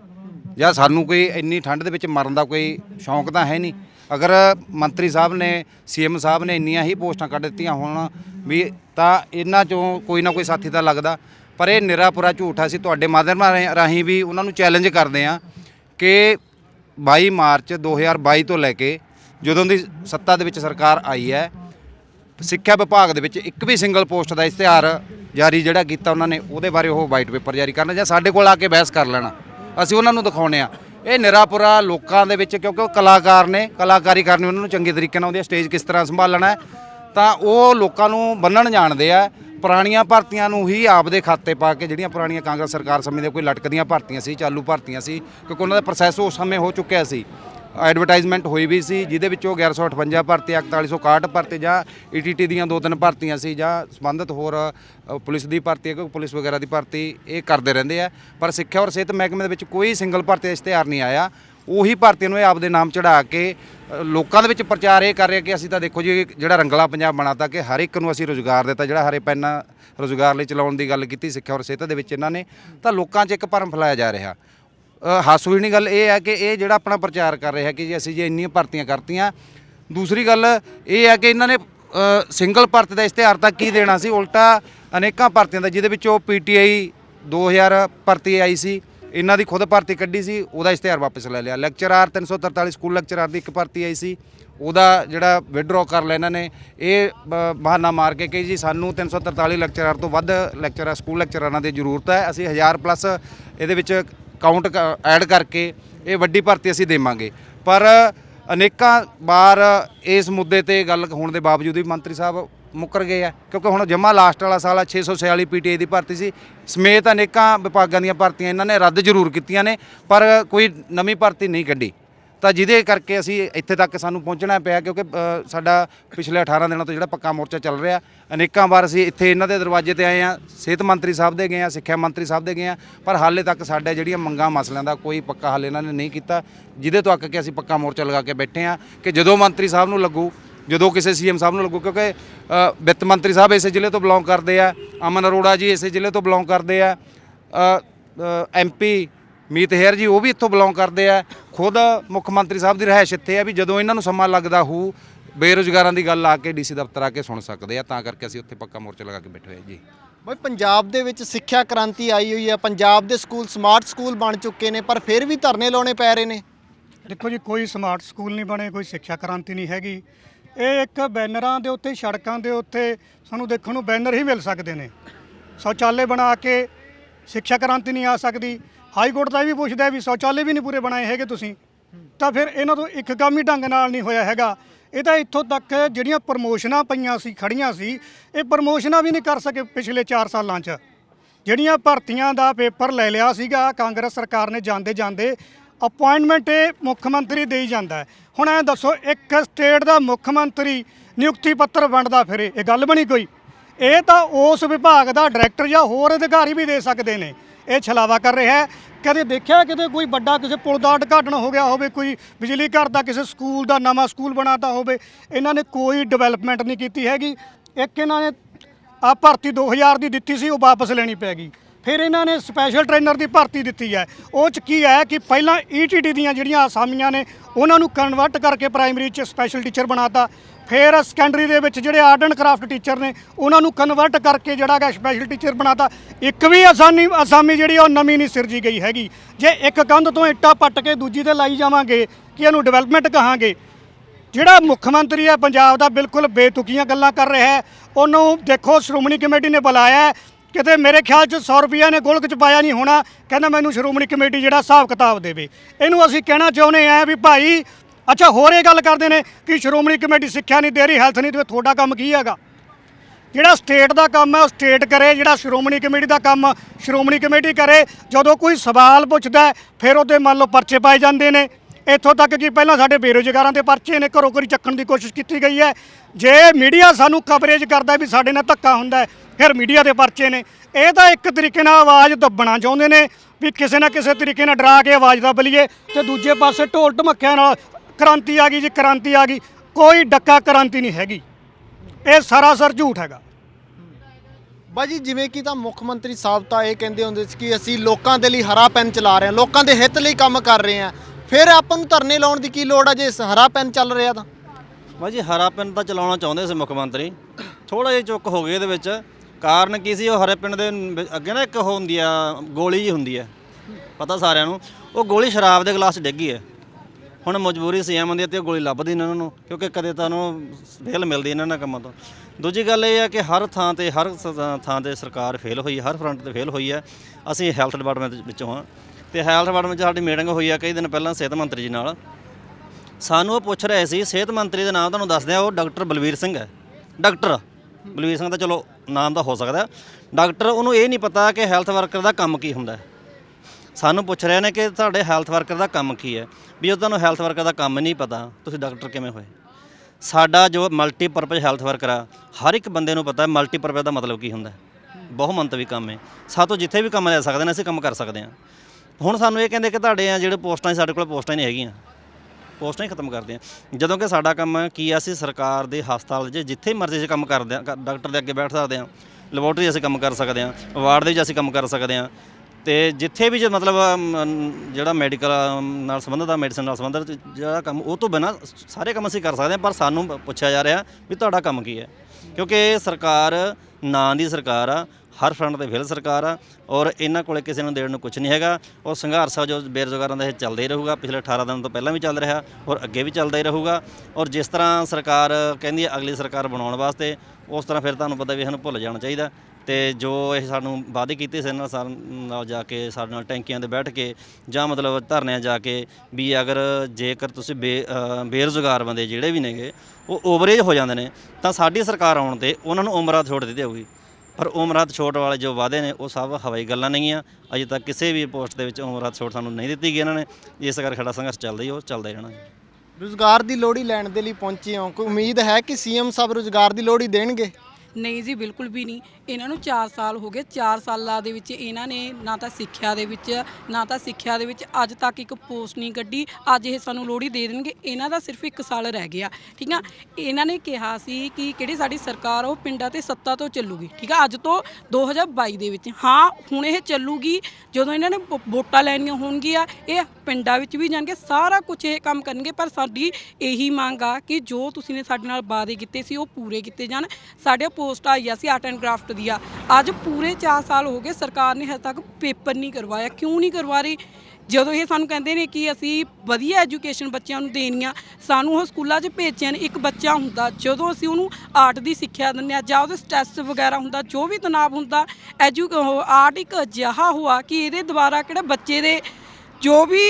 ਜਾਂ ਸਾਨੂੰ ਕੋਈ ਇੰਨੀ ਠੰਡ ਦੇ ਵਿੱਚ ਮਰਨ ਦਾ ਕੋਈ ਸ਼ੌਂਕ ਤਾਂ ਹੈ ਨਹੀਂ? ਅਗਰ ਮੰਤਰੀ ਸਾਹਿਬ ਨੇ, ਸੀਐਮ ਸਾਹਿਬ ਨੇ ਇੰਨੀਆਂ ਹੀ ਪੋਸਟਾਂ ਕੱਢ ਦਿੱਤੀਆਂ ਹੁਣ ਵੀ ਤਾਂ ਇਹਨਾਂ ਚੋਂ ਕੋਈ ਨਾ ਕੋਈ ਸਾਥੀ ਤਾਂ ਲੱਗਦਾ। ਪਰ ਇਹ ਨਿਰਾਪੁਰਾ ਝੂਠ ਆ, ਅਸੀਂ ਤੁਹਾਡੇ ਮਾਧਿਅਮ ਰਾਹੀਂ- ਰਾਹੀਂ ਵੀ ਉਹਨਾਂ ਨੂੰ ਚੈਲੰਜ ਕਰਦੇ ਆ ਕਿ 22 ਮਾਰਚ 2022 ਤੋਂ ਲੈ ਕੇ ਜਦੋਂ ਦੀ ਸੱਤਾ ਦੇ ਵਿੱਚ ਸਰਕਾਰ ਆਈ ਹੈ, ਸਿੱਖਿਆ ਵਿਭਾਗ ਦੇ ਵਿੱਚ ਇੱਕ ਵੀ ਸਿੰਗਲ ਪੋਸਟ ਦਾ ਇਸ਼ਤਿਹਾਰ ਜਾਰੀ ਜਿਹੜਾ ਕੀਤਾ ਉਹਨਾਂ ਨੇ, ਉਹਦੇ ਬਾਰੇ ਉਹ ਵਾਈਟ ਪੇਪਰ ਜਾਰੀ ਕਰਨਾ ਜਾਂ ਸਾਡੇ ਕੋਲ ਆ ਕੇ ਬਹਿਸ ਕਰ ਲੈਣਾ। ਅਸੀਂ ਉਹਨਾਂ ਨੂੰ ਦਿਖਾਉਣੇ ਆ ਇਹ ਨਿਰਾਪੁਰਾ ਲੋਕਾਂ ਦੇ ਵਿੱਚ ਕਿਉਂਕਿ ਉਹ ਕਲਾਕਾਰ ਨੇ, ਕਲਾਕਾਰੀ ਕਰਨੀ ਉਹਨਾਂ ਨੂੰ ਚੰਗੇ ਤਰੀਕੇ ਨਾਲ ਆਉਂਦੀ ਹੈ ਸਟੇਜ ਕਿਸ ਤਰ੍ਹਾਂ ਸੰਭਾਲਣਾ ਹੈ। ਤਾਂ ਉਹ ਲੋਕਾਂ ਨੂੰ ਬੰਨਣ ਜਾਣਦੇ ਆ। ਪੁਰਾਣੀਆਂ ਭਰਤੀਆਂ ਨੂੰ ਹੀ ਆਪਦੇ ਖਾਤੇ ਪਾ ਕੇ ਜਿਹੜੀਆਂ ਪੁਰਾਣੀਆਂ ਕਾਂਗਰਸ ਸਰਕਾਰ ਸਮੇਂ ਦੇ ਕੋਈ ਲਟਕਦੀਆਂ ਭਰਤੀਆਂ ਸੀ ਚਾਲੂ ਭਰਤੀਆਂ ਸੀ ਕਿਉਂਕਿ ਉਹਨਾਂ ਦਾ ਪ੍ਰੋਸੈਸ ਉਸ ਸਮੇਂ ਹੋ ਚੁੱਕਿਆ ਸੀ। ਐਡਵਰਟਾਈਜ਼ਮੈਂਟ ਹੋਈ ਵੀ ਸੀ ਜਿਹਦੇ ਵਿੱਚ ਵਿੱਚੋਂ 1158 ਭਰਤੀ 4161 ਭਰਤੀ ਜਾਂ ਈਟੀਟੀ ਦੀਆਂ ਦੋ ਤਿੰਨ ਭਰਤੀਆਂ ਸੀ ਜਾਂ ਸੰਬੰਧਿਤ ਹੋਰ ਪੁਲਿਸ ਦੀ ਭਰਤੀ ਹੈ, ਕਿਉਂਕਿ ਪੁਲਿਸ ਵਗੈਰਾ ਦੀ ਭਰਤੀ ਇਹ ਕਰਦੇ ਰਹਿੰਦੇ ਆ। ਪਰ ਸਿੱਖਿਆ ਔਰ ਸਿਹਤ ਮਹਿਕਮੇ ਦੇ ਵਿੱਚ ਕੋਈ ਸਿੰਗਲ ਭਰਤੀ ਇਸ਼ਤਿਹਾਰ ਨਹੀਂ ਆਇਆ। ਉਹੀ ਭਰਤੀਆਂ ਨੂੰ ਇਹ ਆਪਦੇ ਨਾਮ ਚੜਾ ਕੇ ਲੋਕਾਂ ਦੇ ਵਿੱਚ ਪ੍ਰਚਾਰ ਇਹ ਕਰ ਰਿਹਾ ਕਿ ਅਸੀਂ ਤਾਂ ਦੇਖੋ ਜੀ ਜਿਹੜਾ ਰੰਗਲਾ ਪੰਜਾਬ ਬਣਾਤਾ ਕਿ ਹਰ ਇੱਕ ਨੂੰ ਅਸੀਂ ਰੋਜ਼ਗਾਰ ਦਿੱਤਾ ਜਿਹੜਾ ਹਰੇ ਪੈਨਾ ਰੋਜ਼ਗਾਰ ਲਈ ਚਲਾਉਣ ਦੀ ਗੱਲ ਕੀਤੀ ਸਿੱਖਿਆ ਔਰ ਸਿਹਤ ਦੇ ਵਿੱਚ ਇਹਨਾਂ ਨੇ ਤਾਂ ਲੋਕਾਂ 'ਚ ਇੱਕ ਭਰਮ ਫੈਲਾਇਆ ਜਾ ਰਿਹਾ। ਅ, ਗੱਲ ਇਹ ਹੈ ਕਿ ਇਹ ਜਿਹੜਾ ਆਪਣਾ ਪ੍ਰਚਾਰ ਕਰ ਰਿਹਾ ਕਿ ਜੀ ਅਸੀਂ ਜੇ ਇੰਨੀਆਂ ਭਰਤੀਆਂ ਕਰਤੀਆਂ। ਦੂਸਰੀ ਗੱਲ ਇਹ ਹੈ ਕਿ ਇਹਨਾਂ ਨੇ ਸਿੰਗਲ ਭਰਤੀ ਦਾ ਇਸ਼ਤਿਹਾਰ ਤਾਂ ਕੀ ਦੇਣਾ ਸੀ? ਉਲਟਾ ਅਨੇਕਾਂ ਭਰਤੀਆਂ ਦਾ ਜਿਹਦੇ ਵਿੱਚ ਵਿੱਚੋਂ ਪੀਟੀਆਈ 2000 ਭਰਤੀ ਆਈ ਸੀ। ਇਹਨਾਂ ਦੀ ਖੁਦ ਭਰਤੀ ਕੱਢੀ ਸੀ, ਉਹਦਾ ਇਸ਼ਤਿਹਾਰ ਵਾਪਸ ਲੈ ਲਿਆ। ਲੈਕਚਰਾਰ 343 ਸਕੂਲ ਲੈਕਚਰਾਰ ਦੀ ਇੱਕ ਭਰਤੀ ਆਈ ਸੀ। ਉਹਦਾ ਜਿਹੜਾ ਵਿਡਰਾਅ ਕਰ ਲਿਆ ਇਹਨਾਂ ਨੇ, ਇਹ ਬ- ਬਹਾਨਾ ਮਾਰ ਕੇ ਕਿ ਜੀ, ਸਾਨੂੰ 343 ਲੈਕਚਰਾਰ ਤੋਂ ਵੱਧ ਲੈਕਚਰਾਰ ਸਕੂਲ ਲੈਕਚਰਾਰਾਂ ਦੀ ਜ਼ਰੂਰਤ ਹੈ, ਅਸੀਂ 1000 ਪਲੱਸ ਇਹਦੇ ਵਿੱਚ ਕਾਊਂਟ ਐਡ ਕਰਕੇ ਇਹ ਵੱਡੀ ਭਰਤੀ ਅਸੀਂ ਦੇਵਾਂਗੇ। ਪਰ ਅਨੇਕਾਂ ਵਾਰ ਇਸ ਮੁੱਦੇ ਤੇ ਗੱਲ ਹੋਣ ਦੇ ਬਾਵਜੂਦ ਵੀ ਮੰਤਰੀ ਸਾਹਿਬ ਮੁੱਕਰ ਗਏ ਆ, ਕਿਉਂਕਿ ਹੁਣ ਜਮਾ ਲਾਸਟ ਵਾਲਾ ਸਾਲ ਆ 646 ਪੀਟੀਆਈ ਦੀ ਭਰਤੀ ਸੀ। ਸਮੇਤ ਅਨੇਕਾਂ ਵਿਭਾਗਾਂ ਦੀਆਂ ਭਰਤੀਆਂ ਇਹਨਾਂ ਨੇ ਰੱਦ ਜ਼ਰੂਰ ਕੀਤੀਆਂ ਨੇ, ਪਰ ਕੋਈ ਨਵੀਂ ਭਰਤੀ ਨਹੀਂ ਕੱਢੀ। ਤਾਂ ਜਿਹਦੇ ਕਰਕੇ ਅਸੀਂ ਇੱਥੇ ਤੱਕ ਸਾਨੂੰ ਪਹੁੰਚਣਾ ਪਿਆ, ਕਿਉਂਕਿ ਸਾਡਾ ਪਿਛਲੇ 18 ਦਿਨਾਂ ਤੋਂ ਜਿਹੜਾ ਪੱਕਾ ਮੋਰਚਾ ਚੱਲ ਰਿਹਾ, ਅਨੇਕਾਂ ਵਾਰ ਅਸੀਂ ਇੱਥੇ ਇਹਨਾਂ ਦੇ ਦਰਵਾਜ਼ੇ ਤੇ ਆਏ ਆ ਸਿਹਤ ਮੰਤਰੀ ਸਾਹਿਬ ਦੇ ਗਏ ਆ ਸਿੱਖਿਆ ਮੰਤਰੀ ਸਾਹਿਬ ਦੇ ਗਏ ਆ ਪਰ ਹਾਲੇ ਤੱਕ ਸਾਡੇ ਜਿਹੜੀਆਂ ਮੰਗਾਂ ਮਸਲਿਆਂ ਦਾ ਕੋਈ ਪੱਕਾ ਹੱਲ ਇਹਨਾਂ ਨੇ ਨਹੀਂ ਕੀਤਾ, ਜਿਹਦੇ ਤੋਂ ਅੱਕ ਕੇ ਅਸੀਂ ਪੱਕਾ ਮੋਰਚਾ ਲਗਾ ਕੇ ਬੈਠੇ ਆ ਕਿ ਜਦੋਂ ਮੰਤਰੀ ਸਾਹਿਬ ਨੂੰ ਲੱਗੂ ਜਦੋਂ ਕਿਸੇ ਸੀਐਮ ਸਾਹਿਬ ਨੂੰ ਲੱਗੂ ਕਿਉਂਕਿ ਵਿੱਤ ਮੰਤਰੀ ਸਾਹਿਬ ਇਸੇ ਜ਼ਿਲ੍ਹੇ ਤੋਂ ਬਿਲੋਂਗ ਕਰਦੇ ਆ ਅਮਨ ਅਰੋੜਾ ਜੀ ਇਸੇ ਜ਼ਿਲ੍ਹੇ ਤੋਂ ਬਿਲੋਂਗ ਕਰਦੇ ਆ ਐਮਪੀ ਮੀਤ ਹੈਰ ਜੀ ਉਹ ਵੀ ਇੱਥੋਂ ਬਿਲੋਂਗ ਕਰਦੇ ਆ। ਖੁਦ ਮੁੱਖ ਮੰਤਰੀ ਸਾਹਿਬ ਦੀ ਰਹਿائش ਇੱਥੇ ਆ ਵੀ ਜਦੋਂ ਇਹਨਾਂ ਨੂੰ ਸਮਾਂ ਲੱਗਦਾ ਹੋਊ ਬੇਰੋਜ਼ਗਾਰਾਂ ਦੀ ਗੱਲ ਆ ਕੇ ਡੀਸੀ ਦਫ਼ਤਰ ਆ ਕੇ ਸੁਣ ਸਕਦੇ ਆ ਤਾਂ ਕਰਕੇ ਅਸੀਂ ਉੱਥੇ ਪੱਕਾ ਮੋਰਚਾ ਲਗਾ ਕੇ ਬੈਠੇ ਹੋਏ ਜੀ। ਬਈ ਪੰਜਾਬ ਦੇ ਵਿੱਚ ਸਿੱਖਿਆ ਕ੍ਰਾਂਤੀ ਆਈ ਹੋਈ ਹੈ ਪੰਜਾਬ ਦੇ ਸਕੂਲ ਸਮਾਰਟ ਸਕੂਲ ਬਣ ਚੁੱਕੇ ਨੇ ਪਰ ਫਿਰ ਵੀ ਧਰਨੇ ਲਾਉਣੇ ਪੈ ਰਹੇ ਨੇ। ਦੇਖੋ ਜੀ ਕੋਈ ਸਮਾਰਟ ਸਕੂਲ ਨਹੀਂ ਬਣੇ ਕੋਈ ਸਿੱਖਿਆ ਕ੍ਰਾਂਤੀ ਨਹੀਂ ਹੈਗੀ। ਇਹ ਇੱਕ ਬੈਨਰਾਂ ਦੇ ਉੱਤੇ, ਸੜਕਾਂ ਦੇ ਉੱਤੇ ਸਾਨੂੰ ਦੇਖਣ ਨੂੰ ਬੈਨਰ ਹੀ ਮਿਲ ਸਕਦੇ ਨੇ। ਸ਼ੌਚਾਲੇ ਬਣਾ ਕੇ ਸਿੱਖਿਆ ਕ੍ਰਾਂਤੀ ਨਹੀਂ ਆ ਸਕਦੀ। ਹਾਈ ਕੋਰਟ ਦਾ ਇਹ ਵੀ ਪੁੱਛਦਾ ਵੀ ਸ਼ੌਚਾਲੇ ਵੀ ਨਹੀਂ ਪੂਰੇ ਬਣਾਏ ਹੈਗੇ ਤੁਸੀਂ। ਤਾਂ ਫਿਰ ਇਹਨਾਂ ਤੋਂ ਇੱਕ ਕੰਮ ਹੀ ਢੰਗ ਨਾਲ ਨਹੀਂ ਹੋਇਆ ਹੈਗਾ। ਇਹ ਤਾਂ ਇੱਥੋਂ ਤੱਕ ਜਿਹੜੀਆਂ ਪ੍ਰਮੋਸ਼ਨਾਂ ਪਈਆਂ ਸੀ ਖੜੀਆਂ ਸੀ, ਇਹ ਪ੍ਰਮੋਸ਼ਨਾਂ ਵੀ ਨਹੀਂ ਕਰ ਸਕੇ ਪਿਛਲੇ 4 ਸਾਲਾਂ 'ਚ। ਜਿਹੜੀਆਂ ਭਰਤੀਆਂ ਦਾ ਪੇਪਰ ਲੈ ਲਿਆ ਸੀਗਾ, ਕਾਂਗਰਸ ਸਰਕਾਰ ਨੇ ਜਾਂਦੇ ਜਾਂਦੇ ਅਪਾਇੰਟਮੈਂਟ ਇਹ ਮੁੱਖ ਮੰਤਰੀ ਦੇਈ ਜਾਂਦਾ ਹੈ। ਹੁਣ ਐ ਦੱਸੋ, ਇੱਕ ਸਟੇਟ ਦਾ ਮੁੱਖ ਮੰਤਰੀ ਨਿਯੁਕਤੀ ਪੱਤਰ ਵੰਡਦਾ ਫਿਰੇ, ਇਹ ਗੱਲ ਬਣੀ ਕੋਈ? ਇਹ ਤਾਂ ਉਸ ਵਿਭਾਗ ਦਾ ਡਾਇਰੈਕਟਰ ਜਾਂ ਹੋਰ ਅਧਿਕਾਰੀ ਵੀ ਦੇ ਸਕਦੇ ਨੇ। ਇਹ ਛਲਾਵਾ ਕਰ ਰਿਹਾ ਹੈ। ਕਦੇ ਦੇਖਿਆ ਕਿਤੇ ਕੋਈ ਵੱਡਾ ਕਿਸੇ ਪੁਲ ਦਾ ਉਦਘਾਟਨ ਹੋ ਗਿਆ ਹੋਵੇ, ਕੋਈ ਬਿਜਲੀ ਘਰ ਦਾ ਕਿਸੇ ਸਕੂਲ ਦਾ ਨਵਾਂ ਸਕੂਲ ਬਣਾਤਾ ਹੋਵੇ, ਇਹਨਾਂ ਨੇ ਕੋਈ ਡਿਵੈਲਪਮੈਂਟ ਨਹੀਂ ਕੀਤੀ ਹੈਗੀ। ਇੱਕ ਇਹਨਾਂ ਨੇ ਆ ਭਰਤੀ 2000 ਦੀ ਦਿੱਤੀ ਸੀ, ਉਹ ਵਾਪਸ ਲੈਣੀ ਪੈ ਗਈ। ਫਿਰ ਇਹਨਾਂ ਨੇ ਸਪੈਸ਼ਲ ਟ੍ਰੇਨਰ ਦੀ ਭਰਤੀ ਦਿੱਤੀ ਹੈ। ਉਹ ਚ ਕੀ ਹੈ ਕਿ ਪਹਿਲਾਂ ਈਟੀਟੀ ਦੀਆਂ ਜਿਹੜੀਆਂ ਅਸਾਮੀਆਂ ਨੇ, ਉਹਨਾਂ ਨੂੰ ਕਨਵਰਟ ਕਰਕੇ ਪ੍ਰਾਇਮਰੀ ਚ ਸਪੈਸ਼ਲ ਟੀਚਰ ਬਣਾਤਾ। ਫਿਰ ਸੈਕੰਡਰੀ ਦੇ ਵਿੱਚ ਜਿਹੜੇ ਆਰਟ ਐਂਡ ਕਰਾਫਟ ਟੀਚਰ ਨੇ, ਉਹਨਾਂ ਨੂੰ ਕਨਵਰਟ ਕਰਕੇ ਜਿਹੜਾ ਹੈ ਸਪੈਸ਼ਲ ਟੀਚਰ ਬਣਾਤਾ। ਇੱਕ ਵੀ ਅਸਾਨੀ ਅਸਾਮੀ ਜਿਹੜੀ ਉਹ ਨਵੀਂ ਨਹੀਂ ਸਿਰਜੀ ਗਈ ਹੈਗੀ। ਜੇ ਇੱਕ ਕੰਧ ਤੋਂ ਇੱਟਾਂ ਪੱਟ ਕੇ ਦੂਜੀ ਤੇ ਲਾਈ ਜਾਵਾਂਗੇ, ਕਿ ਇਹਨੂੰ ਡਿਵੈਲਪਮੈਂਟ ਕਹਾਂਗੇ, ਜਿਹੜਾ ਮੁੱਖ ਮੰਤਰੀ ਹੈ, ਪੰਜਾਬ ਦਾ ਬਿਲਕੁਲ ਬੇਤੁਕੀਆਂ ਗੱਲਾਂ ਕਰ ਰਿਹਾ ਹੈ। ਉਹਨੂੰ ਦੇਖੋ, ਸ਼੍ਰੋਮਣੀ ਕਮੇਟੀ ਨੇ ਬੁਲਾਇਆ ਕਿਤੇ ਮੇਰੇ ਖਿਆਲ 'ਚ 100 ਰੁਪਈਆ ਨੇ ਗੋਲਕ 'ਚ ਪਾਇਆ ਨਹੀਂ ਹੋਣਾ, ਕਹਿੰਦਾ ਮੈਨੂੰ ਸ਼੍ਰੋਮਣੀ ਕਮੇਟੀ ਜਿਹੜਾ ਹਿਸਾਬ ਕਿਤਾਬ ਦੇਵੇ। ਇਹਨੂੰ ਅਸੀਂ ਕਹਿਣਾ ਚਾਹੁੰਦੇ ਆ ਵੀ ਭਾਈ, ਅੱਛਾ, ਹੋਰ ਇਹ ਗੱਲ ਕਰਦੇ ਨੇ ਕਿ ਸ਼੍ਰੋਮਣੀ ਕਮੇਟੀ ਸਿੱਖਿਆ ਨਹੀਂ ਦੇ ਰਹੀ ਹੈਲਥ ਨਹੀਂ ਦੇ ਤੁਹਾਡਾ ਕੰਮ ਕੀ ਹੈਗਾ? ਜਿਹੜਾ ਸਟੇਟ ਦਾ ਕੰਮ ਹੈ, ਉਹ ਸਟੇਟ ਕਰੇ, ਜਿਹੜਾ ਸ਼੍ਰੋਮਣੀ ਕਮੇਟੀ ਦਾ ਕੰਮ, ਸ਼੍ਰੋਮਣੀ ਕਮੇਟੀ ਕਰੇ। ਜਦੋਂ ਕੋਈ ਸਵਾਲ ਪੁੱਛਦਾ ਫਿਰ ਉਹਦੇ ਮੰਨ ਲਓ ਪਰਚੇ ਪਾਏ ਜਾਂਦੇ ਨੇ। ਇੱਥੋਂ ਤੱਕ ਕਿ ਪਹਿਲਾਂ ਸਾਡੇ ਬੇਰੁਜ਼ਗਾਰਾਂ ਦੇ ਪਰਚੇ ਨੇ ਘਰੋਂ ਘਰੀ ਚੱਕਣ ਦੀ ਕੋਸ਼ਿਸ਼ ਕੀਤੀ ਗਈ ਹੈ। ਜੇ ਮੀਡੀਆ ਸਾਨੂੰ ਕਵਰੇਜ ਕਰਦਾ ਵੀ ਸਾਡੇ ਨਾਲ ਧੱਕਾ ਹੁੰਦਾ ਫਿਰ ਮੀਡੀਆ ਦੇ ਪਰਚੇ ਨੇ। ਇਹ ਤਾਂ ਇੱਕ ਤਰੀਕੇ ਨਾਲ ਆਵਾਜ਼ ਦੱਬਣਾ ਚਾਹੁੰਦੇ ਨੇ ਵੀ ਕਿਸੇ ਨਾ ਕਿਸੇ ਤਰੀਕੇ ਨਾਲ ਡਰਾ ਕੇ ਆਵਾਜ਼ ਦੱਬ ਲਈਏ ਤੇ ਦੂਜੇ ਪਾਸੇ ਢੋਲ ਢਮੱਕਿਆਂ ਨਾਲ ਕ੍ਰਾਂਤੀ ਆ ਗਈ ਜੀ, ਕ੍ਰਾਂਤੀ ਆ ਗਈ। ਕੋਈ ਡੱਕਾ ਕ੍ਰਾਂਤੀ ਨਹੀਂ ਹੈਗੀ। ਇਹ ਸਰਾਸਰ ਝੂਠ ਹੈਗਾ। ਬਾਜੀ ਜਿਵੇਂ ਕਿ ਤਾਂ ਮੁੱਖ ਮੰਤਰੀ ਸਾਹਿਬ ਤਾਂ ਇਹ ਕਹਿੰਦੇ ਹੁੰਦੇ ਸੀ ਕਿ ਅਸੀਂ ਲੋਕਾਂ ਦੇ ਲਈ ਹਰਾ ਪੈਨ ਚਲਾ ਰਹੇ ਹਾਂ, ਲੋਕਾਂ ਦੇ ਹਿੱਤ ਲਈ ਕੰਮ ਕਰ ਰਹੇ ਹਾਂ। ਫਿਰ ਆਪਾਂ ਨੂੰ ਧਰਨੇ ਲਾਉਣ ਦੀ ਕੀ ਲੋੜ ਆ ਜੇ ਹਰਾ ਪੈਨ ਚੱਲ ਰਿਹਾ ਤਾਂ? ਭਾਜੀ ਹਰਾ ਪਿੰਡ ਤਾਂ ਚਲਾਉਣਾ ਚਾਹੁੰਦੇ ਸੀ ਮੁੱਖ ਮੰਤਰੀ। ਥੋੜਾ ਜਿਹਾ ਚੁੱਕ ਹੋ ਗਏ ਇਹਦੇ ਵਿੱਚ। ਕਾਰਨ ਕੀ ਸੀ? ਉਹ ਹਰੇ ਪਿੰਡ ਦੇ ਵਿੱਚ ਅੱਗੇ ਨਾ ਇੱਕ ਉਹ ਹੁੰਦੀ ਆ ਗੋਲੀ ਜਿਹੀ ਹੁੰਦੀ ਹੈ ਪਤਾ ਸਾਰਿਆਂ ਨੂੰ? ਉਹ ਗੋਲੀ ਸ਼ਰਾਬ ਦੇ ਗਲਾਸ 'ਚ ਡਿੱਗੀ ਹੈ ਹੁਣ ਮਜਬੂਰੀ ਸੀਐਮ ਹੁੰਦੀ ਹੈ ਤੇ ਉਹ ਗੋਲੀ ਲੱਭਦੀ ਨਹੀਂ ਉਹਨਾਂ ਨੂੰ ਕਿਉਂਕਿ ਕਦੇ ਤਾਂ ਉਹਨੂੰ ਫੇਲ ਮਿਲਦੀ ਇਹਨਾਂ ਨਾਲ ਕੰਮਾਂ ਤੋਂ। ਦੂਜੀ ਗੱਲ ਇਹ ਹੈ ਕਿ ਹਰ ਥਾਂ ਤੇ ਹਰ ਸ- ਥਾਂ ਤੇ ਸਰਕਾਰ ਫੇਲ ਹੋਈ ਹੈ, ਹਰ ਫਰੰਟ ਤੇ ਫੇਲ ਹੋਈ ਹੈ ਅਸੀਂ ਹੈਲਥ ਡਿਪਾਰਟਮੈਂਟ ਵਿੱਚੋਂ ਹਾਂ ਤੇ ਹੈਲਥ ਡਿਪਾਰਟਮੈਂਟ 'ਚ ਸਾਡੀ ਮੀਟਿੰਗ ਹੋਈ ਆ ਕਈ ਦਿਨ ਪਹਿਲਾਂ ਸਿਹਤ ਮੰਤਰੀ ਜੀ ਨਾਲ। ਸਾਨੂੰ ਉਹ ਪੁੱਛ ਰਹੇ ਸੀ, ਸਿਹਤ ਮੰਤਰੀ ਦਾ ਨਾਮ ਤੁਹਾਨੂੰ ਦੱਸਦੇ ਆ ਉਹ ਡਾਕਟਰ ਬਲਵੀਰ ਸਿੰਘ ਹੈ। ਡਾਕਟਰ, ਬਲਵੀਰ ਸਿੰਘ ਦਾ ਚਲੋ ਨਾਮ ਤਾਂ ਹੋ ਸਕਦਾ। ਡਾਕਟਰ, ਉਹਨੂੰ ਇਹ ਨਹੀਂ ਪਤਾ ਕਿ ਹੈਲਥ ਵਰਕਰ ਦਾ ਕੰਮ ਕੀ ਹੁੰਦਾ ਸਾਨੂੰ ਪੁੱਛ ਰਹੇ ਨੇ ਕਿ ਤੁਹਾਡੇ ਹੈਲਥ ਵਰਕਰ ਦਾ ਕੰਮ ਕੀ ਹੈ। ਵੀ ਉਹ ਤੁਹਾਨੂੰ ਹੈਲਥ ਵਰਕਰ ਦਾ ਕੰਮ ਨਹੀਂ ਪਤਾ, ਤੁਸੀਂ ਡਾਕਟਰ ਕਿਵੇਂ ਹੋਏ? ਸਾਡਾ ਜੋ ਮਲਟੀਪਰਪਸ ਹੈਲਥ ਵਰਕਰ ਆ, ਹਰ ਇੱਕ ਬੰਦੇ ਨੂੰ ਪਤਾ ਹੈ ਮਲਟੀਪਰਪਸ ਦਾ ਮਤਲਬ ਕੀ ਹੁੰਦਾ ਹੈ। ਮੰਤਵੀ ਕੰਮ ਹੈ। ਸਾਤੋਂ ਜਿੱਥੇ ਵੀ ਕੰਮ ਲੈ ਸਕਦੇ ਨੇ, ਅਸੀਂ ਕੰਮ ਕਰ ਸਕਦੇ ਹਾਂ। ਹੁਣ ਸਾਨੂੰ ਇਹ ਕਹਿੰਦੇ ਕਿ ਤੁਹਾਡੇ ਆ ਜਿਹੜੇ ਪੋਸਟਾਂ ਸੀ, ਸਾਡੇ ਕੋਲ ਪੋਸਟਾਂ ਹੀ ਨਹੀਂ ਹੈਗੀਆਂ। ਪੋਸਟਾਂ ਹੀ ਖਤਮ ਕਰਦੇ ਆ। ਜਦੋਂ ਕਿ ਸਾਡਾ ਕੰਮ ਕੀ ਆ, ਅਸੀਂ ਸਰਕਾਰ ਦੇ ਹਸਪਤਾਲ 'ਚ ਜਿੱਥੇ ਮਰਜ਼ੀ 'ਚ ਕੰਮ ਕਰਦੇ ਆ ਡਾਕਟਰ ਦੇ ਅੱਗੇ ਬੈਠ ਸਕਦੇ ਆ ਲੈਬੋਰਟਰੀ 'ਚ ਅਸੀਂ ਕੰਮ ਕਰ ਸਕਦੇ ਆ ਵਾਰਡ ਦੇ ਵਿੱਚ ਅਸੀਂ ਕੰਮ ਕਰ ਸਕਦੇ ਆ। ਤੇ ਜਿੱਥੇ ਵੀ ਜੇ ਮਤਲਬ ਜਿਹੜਾ ਮੈਡੀਕਲ ਨਾਲ ਸੰਬੰਧਿਤ ਆ ਮੈਡੀਸਨ ਨਾਲ ਸੰਬੰਧਿਤ ਜਿਹੜਾ ਕੰਮ ਉਹ ਤੋਂ ਬਿਨਾਂ ਸਾਰੇ ਕੰਮ ਅਸੀਂ ਕਰ ਸਕਦੇ ਆ ਪਰ ਸਾਨੂੰ ਪੁੱਛਿਆ ਜਾ ਰਿਹਾ ਵੀ ਤੁਹਾਡਾ ਕੰਮ ਕੀ ਹੈ? ਕਿਉਂਕਿ ਸਰਕਾਰ ਨਾਂ ਦੀ ਸਰਕਾਰ ਆ ਹਰ ਫਰੰਟ ਤੇ ਫੇਲ ਸਰਕਾਰ ਆ ਔਰ ਇਹਨਾਂ ਕੋਲੇ ਕਿਸੇ ਨੂੰ ਦੇਣ ਨੂੰ ਕੁਝ ਨਹੀਂ ਹੈਗਾ। ਉਹ ਸੰਘਰਸ਼ ਆ, ਜੋ ਬੇਰੁਜ਼ਗਾਰਾਂ ਦਾ ਇਹ ਚੱਲਦਾ ਹੀ ਰਹੂਗਾ। ਪਿਛਲੇ 18 ਦਿਨ ਤੋਂ ਪਹਿਲਾਂ ਵੀ ਚੱਲ ਰਿਹਾ ਔਰ ਅੱਗੇ ਵੀ ਚੱਲਦਾ ਹੀ ਰਹੂਗਾ। ਔਰ ਜਿਸ ਤਰ੍ਹਾਂ ਸਰਕਾਰ ਕਹਿੰਦੀ ਹੈ ਅਗਲੀ ਸਰਕਾਰ ਬਣਾਉਣ ਵਾਸਤੇ, ਉਸ ਤਰ੍ਹਾਂ ਫਿਰ ਤੁਹਾਨੂੰ ਪਤਾ ਵੀ ਸਾਨੂੰ ਭੁੱਲ ਜਾਣਾ ਚਾਹੀਦਾ। ਤੇ ਜੋ ਇਹ ਸਾਨੂੰ ਵਾਅਦੇ ਕੀਤੇ ਸੀ ਇਹਨਾਂ ਸਾਰ ਨਾਲ ਜਾ ਕੇ, ਸਾਡੇ ਨਾਲ ਟੈਂਕੀਆਂ ਤੇ ਬੈਠ ਕੇ, ਜਾਂ ਮਤਲਬ ਧਰਨਿਆਂ ਜਾ ਕੇ ਵੀ ਅਗਰ ਜੇਕਰ ਤੁਸੀਂ ਬੇ ਬੇਰੁਜ਼ਗਾਰ ਬੰਦੇ ਜਿਹੜੇ ਵੀ ਨੇਗੇ, ਉਹ ਓਵਰੇਜ ਹੋ ਜਾਂਦੇ ਨੇ, ਤਾਂ ਸਾਡੀ ਸਰਕਾਰ ਆਉਣ ਤੇ ਉਹਨਾਂ ਨੂੰ ਉਮਰਾਂ ਛੋੜ ਦਿੱਤੀ ਜਾਊਗੀ। ਪਰ ਉਮਰਾਤ ਛੋਟ ਵਾਲੇ ਜੋ ਵਾਅਦੇ ਨੇ, ਉਹ ਸਭ ਹਵਾਈ ਗੱਲਾਂ ਨਹੀਂ ਆ ਅਜੇ ਤੱਕ ਕਿਸੇ ਵੀ ਪੋਸਟ ਦੇ ਵਿੱਚ ਉਮਰਾਤ ਛੋਟ ਸਾਨੂੰ ਨਹੀਂ ਦਿੱਤੀ ਗਈ ਇਹਨਾਂ ਨੇ। ਇਸ ਕਰਕੇ ਸਾਡਾ ਸੰਘਰਸ਼ ਚੱਲਦਾ ਹੀ ਉਹ ਚੱਲਦਾ ਹੀ ਰਹਿਣਾ ਰੁਜ਼ਗਾਰ ਦੀ ਲੋੜੀ ਲੈਣ ਦੇ ਲਈ ਪਹੁੰਚੇ ਹੋ। ਕੋਈ ਉਮੀਦ ਹੈ ਕਿ ਸੀਐਮ ਸਾਹਿਬ ਰੁਜ਼ਗਾਰ ਦੀ ਲੋੜੀ ਦੇਣਗੇ? ਨਹੀਂ ਜੀ ਬਿਲਕੁਲ ਵੀ ਨਹੀਂ। ਇਹਨਾਂ ਨੂੰ 4 ਸਾਲ ਹੋ ਗਏ। 4 ਸਾਲਾਂ ਦੇ ਵਿੱਚ ਇਹਨਾਂ ਨੇ ਨਾ ਤਾਂ ਸਿੱਖਿਆ ਦੇ ਵਿੱਚ ਨਾ ਤਾਂ ਸਿੱਖਿਆ ਦੇ ਵਿੱਚ ਅੱਜ ਤੱਕ ਇੱਕ ਪੋਸਟ ਨਹੀਂ ਕੱਢੀ। ਅੱਜ ਇਹ ਸਾਨੂੰ ਲੋੜੀ ਦੇ ਦੇਣਗੇ। ਇਹਨਾਂ ਦਾ ਸਿਰਫ 1 ਸਾਲ ਰਹਿ ਗਿਆ। ਠੀਕ ਆ? ਇਹਨਾਂ ਨੇ ਕਿਹਾ ਸੀ ਕਿ ਕਿਹੜੀ ਸਾਡੀ ਸਰਕਾਰ ਆ, ਉਹ ਪਿੰਡਾਂ ਤੇ ਸੱਤਾ ਤੋਂ ਚੱਲੂਗੀ। ਠੀਕ ਆ? ਅੱਜ ਤੋਂ 2022 ਦੇ ਵਿੱਚ। ਹਾਂ ਹੁਣ ਇਹ ਚੱਲੂਗੀ। ਜਦੋਂ ਇਹਨਾਂ ਨੇ ਵੋ- ਵੋਟਾਂ ਲੈਣੀਆਂ ਹੋਣਗੀਆਂ ਇਹ ਪਿੰਡਾਂ ਵਿੱਚ ਵੀ ਜਾਣਗੇ। ਸਾਰਾ ਕੁਝ ਇਹ ਕੰਮ ਕਰਨਗੇ। ਪਰ ਸਾਡੀ ਇਹੀ ਮੰਗ ਆ ਕਿ ਜੋ ਤੁਸੀਂ ਨੇ ਸਾਡੇ ਨਾਲ ਵਾਅਦੇ ਕੀਤੇ ਸੀ ਉਹ ਪੂਰੇ ਕੀਤੇ ਜਾਣ। ਸਾਡੇ ਪੋਸਟ ਆਈਆ ਸੀ ਆਰਟ ਐਂਡ ਕਰਾਫਟ ਦੀ ਆ। ਅੱਜ ਪੂਰੇ 4 ਸਾਲ ਹੋ ਗਏ ਸਰਕਾਰ ਨੇ ਹਜੇ ਤੱਕ ਪੇਪਰ ਨਹੀਂ ਕਰਵਾਇਆ। ਕਿਉਂ ਨਹੀਂ ਕਰਵਾ ਰਹੀ? ਜਦੋਂ ਇਹ ਸਾਨੂੰ ਕਹਿੰਦੇ ਨੇ ਕਿ ਅਸੀਂ ਵਧੀਆ ਐਜੂਕੇਸ਼ਨ ਬੱਚਿਆਂ ਨੂੰ ਦੇਣੀ ਆ, ਸਾਨੂੰ ਉਹ ਸਕੂਲਾਂ 'ਚ ਭੇਜਿਆ ਨੇ, ਇੱਕ ਬੱਚਾ ਹੁੰਦਾ, ਜਦੋਂ ਅਸੀਂ ਉਹਨੂੰ ਆਰਟ ਦੀ ਸਿੱਖਿਆ ਦਿੰਦੇ ਆ ਜਾਂ ਉਹਦੇ ਸਟ੍ਰੈਸ ਵਗੈਰਾ ਹੁੰਦਾ, ਜੋ ਵੀ ਤਣਾਅ ਹੁੰਦਾ, ਐਜੂ ਆਰਟ ਇੱਕ ਅਜਿਹਾ ਹੋਆ ਕਿ ਇਹਦੇ ਦੁਆਰਾ ਕਿਹੜਾ ਬੱਚੇ ਦੇ ਜੋ ਵੀ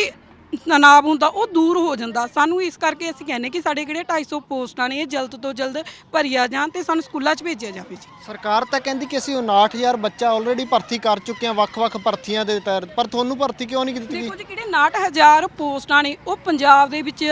ਤਣਾਅ ਹੁੰਦਾ ਉਹ ਦੂਰ ਹੋ ਜਾਂਦਾ। ਸਾਨੂੰ ਇਸ ਕਰਕੇ ਅਸੀਂ ਕਹਿੰਦੇ ਕਿ ਸਾਡੇ ਕਿਹੜੇ 250 ਪੋਸਟਾਂ ਨੇ ਇਹ ਜਲਦ ਤੋਂ ਜਲਦ ਭਰੀਆਂ ਜਾਣ ਤੇ ਸਾਨੂੰ ਸਕੂਲਾਂ 'ਚ ਭੇਜਿਆ ਜਾਵੇ ਜੀ। ਸਰਕਾਰ ਤਾਂ ਕਹਿੰਦੀ ਕਿ ਅਸੀਂ 59000 ਬੱਚਾ ਆਲਰੇਡੀ ਭਰਤੀ ਕਰ ਚੁੱਕੇ ਹਾਂ ਵੱਖ-ਵੱਖ ਭਰਤੀਆਂ ਦੇ ਤਹਿਤ। ਪਰ ਤੁਹਾਨੂੰ ਭਰਤੀ ਕਿਉਂ ਨਹੀਂ ਕੀਤੀ ਗਈ? ਦੇਖੋ ਜੀ ਕਿਹੜੇ 69000 ਪੋਸਟਾਂ ਨੇ ਉਹ ਪੰਜਾਬ ਦੇ ਵਿੱਚ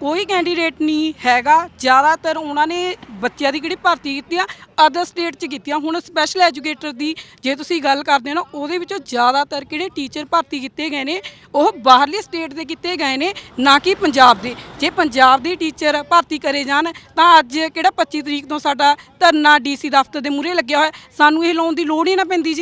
ਕੋਈ ਕੈਂਡੀਡੇਟ ਨਹੀਂ ਹੈਗਾ। ਜ਼ਿਆਦਾਤਰ ਉਹਨਾਂ ਨੇ ਬੱਚਿਆਂ ਦੀ ਕਿਹੜੀ ਭਰਤੀ ਕੀਤੀ ਆ ਅਦਰ ਸਟੇਟ 'ਚ ਕੀਤੀਆਂ। ਹੁਣ ਸਪੈਸ਼ਲ ਐਜੂਕੇਟਰ ਦੀ ਜੇ ਤੁਸੀਂ ਗੱਲ ਕਰਦੇ ਹੋ ਨਾ, ਉਹਦੇ ਵਿੱਚੋਂ ਜ਼ਿਆਦਾਤਰ ਕਿਹੜੇ ਟੀਚਰ ਭਰਤੀ ਕੀਤੇ ਗਏ ਨੇ, ਉਹ ਬਾਹਰਲੇ ਸਟੇਟ ਦੇ ਕੀਤੇ ਗਏ ਨੇ, ਨਾ ਕਿ ਪੰਜਾਬ ਦੇ। ਜੇ ਪੰਜਾਬ ਦੇ ਟੀਚਰ ਭਰਤੀ ਕਰੇ ਜਾਣ, ਤਾਂ ਅੱਜ ਕਿਹੜਾ 25 ਤਰੀਕ ਤੋਂ ਸਾਡਾ ਧਰਨਾ ਡੀਸੀ ਦਫ਼ਤਰ ਦੇ ਮੂਹਰੇ ਲੱਗਿਆ ਹੋਇਆ। ਸਾਨੂੰ ਇਹ ਲਾਉਣ ਦੀ ਲੋੜ ਹੀ ਨਾ ਪੈਂਦੀ ਜੀ।